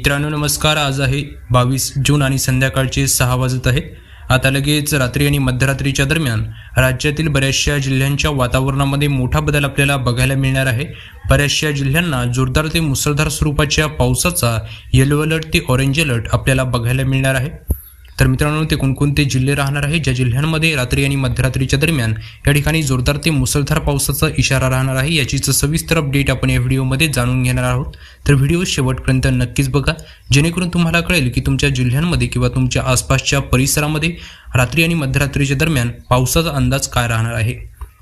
मित्रांनो नमस्कार. आज आहे बावीस जून आणि संध्याकाळचे सहा वाजत आहेत आता लगेच रात्री आणि मध्यरात्रीच्या दरम्यान राज्यातील बऱ्याचशा जिल्ह्यांच्या वातावरणामध्ये मोठा बदल आपल्याला बघायला मिळणार आहे. बऱ्याचशा जिल्ह्यांना जोरदार ते मुसळधार स्वरूपाच्या पावसाचा येलो अलर्ट ते ऑरेंज अलर्ट आपल्याला बघायला मिळणार आहे. तर मित्रांनो ते कोणकोणते जिल्हे राहणार आहे? ज्या जिल्ह्यांमध्ये रात्री आणि मध्यरात्रीच्या दरम्यान या ठिकाणी जोरदार ते मुसळधार पावसाचा इशारा राहणार आहे याचीच सविस्तर अपडेट आपण या व्हिडिओमध्ये जाणून घेणार आहोत. तर व्हिडिओ शेवटपर्यंत नक्कीच बघा. जेणेकरून तुम्हाला कळेल की तुमच्या जिल्ह्यांमध्ये किंवा तुमच्या आसपासच्या परिसरामध्ये रात्री आणि मध्यरात्रीच्या दरम्यान पावसाचा अंदाज काय राहणार आहे?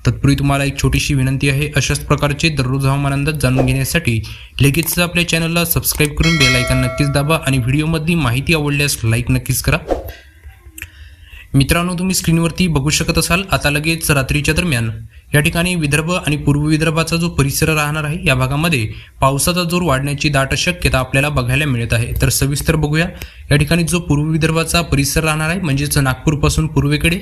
तत्पूर्वी तुम्हाला एक छोटीशी विनंती आहे अशाच प्रकारचे दररोज हवामान अंदाज जाणून घेण्यासाठी लगेच आपल्या चॅनलला सबस्क्राईब करून बेल आयकॉन नक्कीच दाबा आणि व्हिडिओमधली माहिती आवडल्यास लाईक नक्कीच करा. मित्रांनो तुम्ही स्क्रीनवरती बघू शकत असाल आता लगेच रात्रीच्या दरम्यान. या ठिकाणी विदर्भ आणि पूर्व विदर्भाचा जो परिसर राहणार आहे या भागामध्ये पावसाचा जोर वाढण्याची दाट शक्यता आपल्याला बघायला मिळत आहे. तर सविस्तर बघूया. या ठिकाणी जो पूर्व विदर्भाचा परिसर राहणार आहे म्हणजेच नागपूरपासून पूर्वेकडे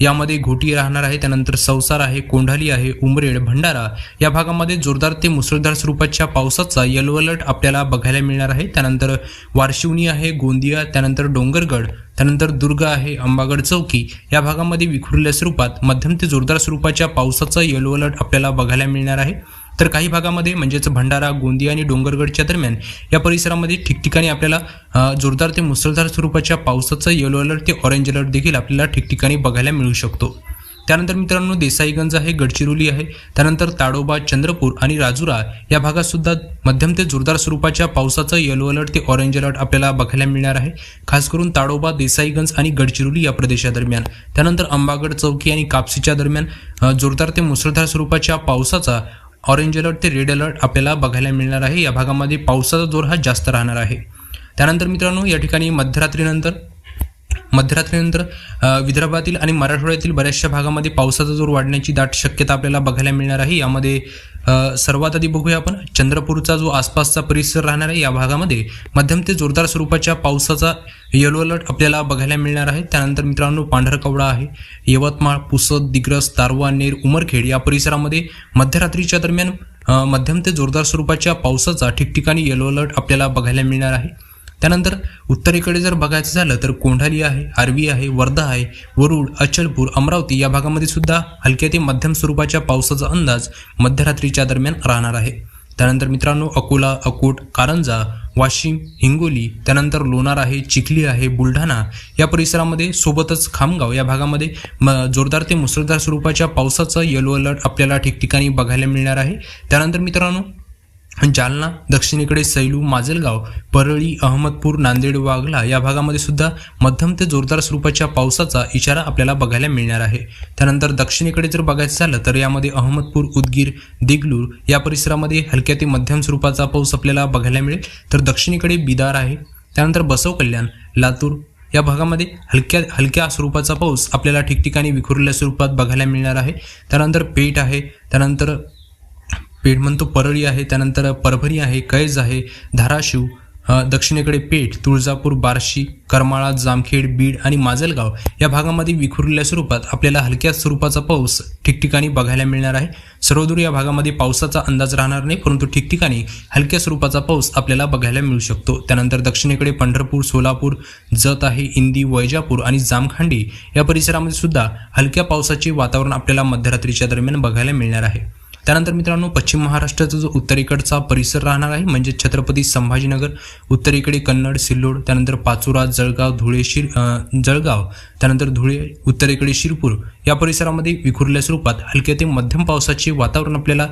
यामध्ये घोटी राहणार आहे त्यानंतर संसार आहे कोंढाली आहे उमरेड भंडारा. या भागामध्ये जोरदार ते मुसळधार स्वरूपाच्या पावसाचा येलो अलर्ट आपल्याला बघायला मिळणार आहे. त्यानंतर वारशिवनी आहे गोंदिया त्यानंतर डोंगरगड त्यानंतर दुर्ग आहे अंबागड चौकी. या भागामध्ये विखुरलेल्या स्वरूपात मध्यम ते जोरदार स्वरूपाच्या पावसाचा यलो अलर्ट आपल्याला बघायला मिळणार आहे. तर काही भागामध्ये म्हणजेच भंडारा गोंदिया आणि डोंगरगडच्या दरम्यान या परिसरामध्ये ठिकठिकाणी आपल्याला जोरदार ते मुसळधार स्वरूपाच्या पावसाचं येलो अलर्ट ते ऑरेंज अलर्ट देखील आपल्याला ठिकठिकाणी बघायला मिळू शकतो. त्यानंतर मित्रांनो देसाईगंज आहे गडचिरोली आहे. त्यानंतर ताडोबा चंद्रपूर आणि राजुरा या भागात सुद्धा मध्यम ते जोरदार स्वरूपाच्या पावसाचं येलो अलर्ट ते ऑरेंज अलर्ट आपल्याला बघायला मिळणार आहे. खास करून ताडोबा देसाईगंज आणि गडचिरोली या प्रदेशादरम्यान त्यानंतर अंबागड चौकी आणि कापसीच्या दरम्यान जोरदार ते मुसळधार स्वरूपाच्या पावसाचा ऑरेंज अलर्ट ते रेड अलर्ट आपल्याला बघायला मिळणार आहे. या भागामध्ये पावसाचा जोर हा जास्त राहणार आहे. त्यानंतर मित्रांनो या ठिकाणी मध्यरात्रीनंतर मध्यरात्रीनंतर विदर्भातील आणि मराठवाड्यातील बऱ्याचशा भागामध्ये पावसाचा जोर वाढण्याची दाट शक्यता आपल्याला बघायला मिळणार आहे. यामध्ये सर्वात आधी बघूया आपण चंद्रपूरचा जो आसपासचा परिसर राहणार आहे या भागामध्ये मध्यम ते जोरदार स्वरूपाच्या पावसाचा येलो अलर्ट आपल्याला बघायला मिळणार आहे. त्यानंतर मित्रांनो पांढरकवडा आहे यवतमाळ पुसद दिग्रस तारवा नेर उमरखेड या परिसरामध्ये मध्यरात्रीच्या दरम्यान मध्यम ते जोरदार स्वरूपाच्या पावसाचा ठिकठिकाणी येलो अलर्ट आपल्याला बघायला मिळणार आहे. त्यानंतर उत्तरेकडे जर बघायचं झालं तर कोंढाली आहे आर्वी आहे वर्धा आहे वरुड अचलपूर अमरावती या भागामध्ये सुद्धा हलक्या ते मध्यम स्वरूपाच्या पावसाचा अंदाज मध्यरात्रीच्या दरम्यान राहणार आहे. त्यानंतर मित्रांनो अकोला अकोट कारंजा वाशिम हिंगोली त्यानंतर लोणार आहे चिखली आहे बुलढाणा या परिसरामध्ये सोबतच खामगाव या भागामध्ये म जोरदार ते मुसळधार स्वरूपाच्या पावसाचा येलो अलर्ट आपल्याला ठिकठिकाणी बघायला मिळणार आहे. त्यानंतर मित्रांनो जालना दक्षिणेकडे सैलू माजलगाव परळी अहमदपूर नांदेड वाघला या भागामध्ये सुद्धा मध्यम ते जोरदार स्वरूपाच्या पावसाचा इशारा आपल्याला बघायला मिळणार आहे. त्यानंतर दक्षिणेकडे जर बघायचं झालं तर यामध्ये अहमदपूर उदगीर देगलूर या परिसरामध्ये हलक्या ते मध्यम स्वरूपाचा पाऊस आपल्याला बघायला मिळेल. तर दक्षिणेकडे बिदार आहे. त्यानंतर बसव कल्याण लातूर या भागामध्ये हलक्या हलक्या स्वरूपाचा पाऊस आपल्याला ठिकठिकाणी विखुरल्या स्वरूपात बघायला मिळणार आहे. त्यानंतर पेठ आहे. त्यानंतर पेठ म्हणतो परळी आहे त्यानंतर परभणी आहे कैज आहे धाराशिव दक्षिणेकडे पेठ तुळजापूर बार्शी करमाळा जामखेड बीड आणि माजलगाव या भागामध्ये विखुरलेल्या स्वरूपात आपल्याला हलक्या स्वरूपाचा पाऊस ठिकठिकाणी बघायला मिळणार आहे. सर्वदूर या भागामध्ये पावसाचा अंदाज राहणार नाही परंतु ठिकठिकाणी हलक्या स्वरूपाचा पाऊस आपल्याला बघायला मिळू शकतो. त्यानंतर दक्षिणेकडे पंढरपूर सोलापूर जत आहे इंदी वैजापूर आणि जामखांडी या परिसरामध्ये सुद्धा हलक्या पावसाचे वातावरण आपल्याला मध्यरात्रीच्या दरम्यान बघायला मिळणार आहे. त्यानंतर मित्रांनो पश्चिम महाराष्ट्राचा जो उत्तरेकडचा परिसर राहणार आहे म्हणजे छत्रपती संभाजीनगर उत्तरेकडे कन्नड सिल्लोड त्यानंतर पाचोरा जळगाव धुळे शिर जळगाव त्यानंतर धुळे उत्तरेकडे शिरपूर या परिसरामध्ये विखुरल्या स्वरूपात हलक्या ते मध्यम पावसाचे वातावरण आपल्याला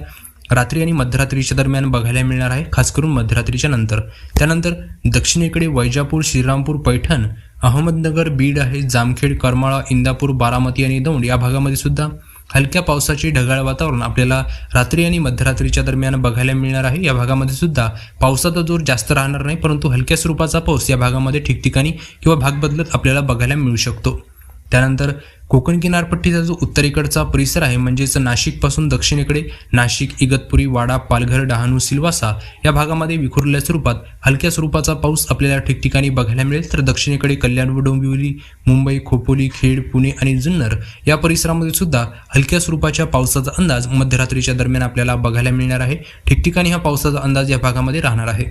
रात्री आणि मध्यरात्रीच्या दरम्यान बघायला मिळणार आहे खास करून मध्यरात्रीच्या नंतर. त्यानंतर दक्षिणेकडे वैजापूर श्रीरामपूर पैठण अहमदनगर बीड आहे जामखेड करमाळा इंदापूर बारामती आणि दौंड या भागामध्ये सुद्धा हलक्या पावसाचे ढगाळ वातावरण आपल्याला रात्री आणि मध्यरात्रीच्या दरम्यान बघायला मिळणार आहे. या भागामध्ये सुद्धा पावसाचा जोर जास्त राहणार नाही परंतु हलक्या स्वरूपाचा पाऊस या भागामध्ये ठिकठिकाणी किंवा भाग बदलत आपल्याला बघायला मिळू शकतो. त्यानंतर कोकण किनारपट्टीचा जो उत्तरेकडचा परिसर आहे म्हणजेच नाशिकपासून दक्षिणेकडे नाशिक इगतपुरी वाडा पालघर डहाणू सिल्वासा या भागामध्ये विखुरलेल्या स्वरूपात हलक्या स्वरूपाचा पाऊस आपल्याला ठिकठिकाणी बघायला मिळेल. तर दक्षिणेकडे कल्याण व डोंबिवली मुंबई खोपोली खेड पुणे आणि जुन्नर या परिसरामध्ये सुद्धा हलक्या स्वरूपाच्या पावसाचा अंदाज मध्यरात्रीच्या दरम्यान आपल्याला बघायला मिळणार आहे. ठिकठिकाणी हा पावसाचा अंदाज या भागामध्ये राहणार आहे.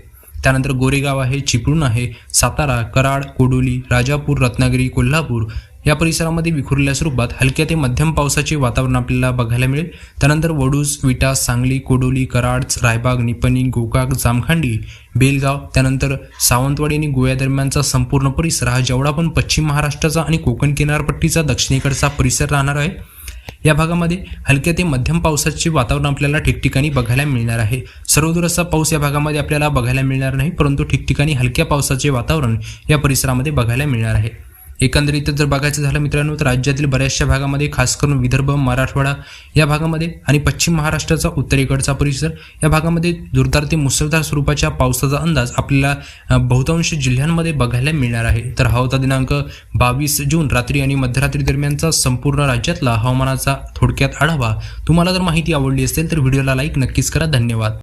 त्यानंतर गोरेगाव आहे चिपळूण आहे सातारा कराड कोडोली राजापूर रत्नागिरी कोल्हापूर या परिसरामध्ये विखुरलेल्या स्वरूपात हलक्या ते मध्यम पावसाचे वातावरण आपल्याला बघायला मिळेल. त्यानंतर वडूज विटा सांगली कोडोली कराड रायबाग निपणी गोकाक जामखांडी बेलगाव त्यानंतर सावंतवाडी आणि गोव्या दरम्यानचा संपूर्ण परिसर हा जेवढा पण पश्चिम महाराष्ट्राचा आणि कोकण किनारपट्टीचा दक्षिणेकडचा परिसर राहणार आहे. या भागामध्ये हलक्या ते मध्यम पावसाचे वातावरण आपल्याला ठिकठिकाणी बघायला मिळणार आहे. सर्वदूर असा पाऊस या भागामध्ये आपल्याला बघायला मिळणार नाही परंतु ठिकठिकाणी हलक्या पावसाचे वातावरण या परिसरामध्ये बघायला मिळणार आहे. एकंदरीत जर बघायचं झालं मित्रांनो तर राज्यातील बऱ्याचशा भागामध्ये खास करून विदर्भ मराठवाडा या भागामध्ये आणि पश्चिम महाराष्ट्राचा उत्तरेकडचा परिसर या भागामध्ये जोरदार ते मुसळधार स्वरूपाच्या पावसाचा अंदाज आपल्याला बहुतांश जिल्ह्यांमध्ये बघायला मिळणार आहे. तर हा होता दिनांक बावीस जून रात्री आणि मध्यरात्री दरम्यानचा संपूर्ण राज्यातला हवामानाचा थोडक्यात आढावा. तुम्हाला जर माहिती आवडली असेल तर व्हिडिओला लाईक नक्कीच करा. धन्यवाद.